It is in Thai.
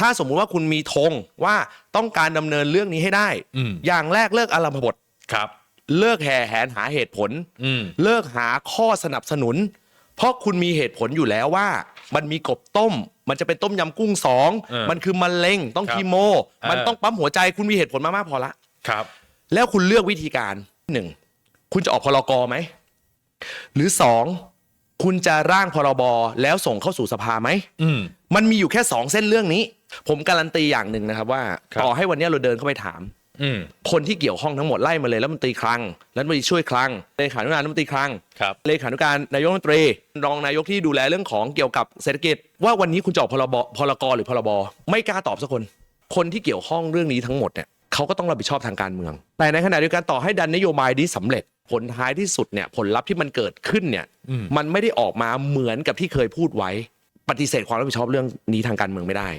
ถ้าสมมุติว่าคุณมีธงว่าต้องการดำเนินเรื่องนี้ให้ได้ อืมอย่างแรกเลิกอารัมพบท ครับ เลิกแห่แหนหาเหตุผล อืม เลิกหาข้อสนับสนุน เพราะคุณมีเหตุผลอยู่แล้วว่า มันมีกบต้ม มันจะเป็นต้มยำกุ้งสองเออมันคือมะเร็งต้องครับคีโมมันเออต้องปั๊มหัวใจคุณมีเหตุผลมามากพอละ ครับ แล้วคุณเลือกวิธีการหนึ่งคุณจะออกพรกไหม หรือสอง คุณจะร่างพรบแล้วส่งเข้าสู่สภาไหมอืม มันมีอยู่แค่สองเส้นเรื่องนี้ ผมการันตีอย่างหนึ่งนะครับว่าครับ ต่อให้วันนี้เราเดินเข้าไปถาม อืม คนที่เกี่ยวข้องทั้งหมดไล่มาเลยแล้วมันตรีคลังแล้วมันตรีช่วยคลังเลขานุการรัฐมนตรีคลังครับ เลขานุการนายกรัฐมนตรี รองนายกที่ดูแลเรื่องของเกี่ยวกับเศรษฐกิจ ว่าวันนี้คุณจะออกพรบพรกหรือพรบไม่กล้าตอบสักคน คนที่เกี่ยวข้องเรื่องนี้ทั้งหมดเนี่ยเขาก็ต้องรับผิดชอบทางการเมือง แต่ในขณะเดียวกันต่อให้ดันนโยบายนี้สำเร็จ ผลท้ายที่สุดเนี่ยผลลัพธ์ที่มันเกิดขึ้นเนี่ยอืมมันไม่ได้ออกมาเหมือนกับที่เคยพูดไว้ปฏิเสธความรับผิดชอบเรื่องนี้ทางการเมืองไม่ได้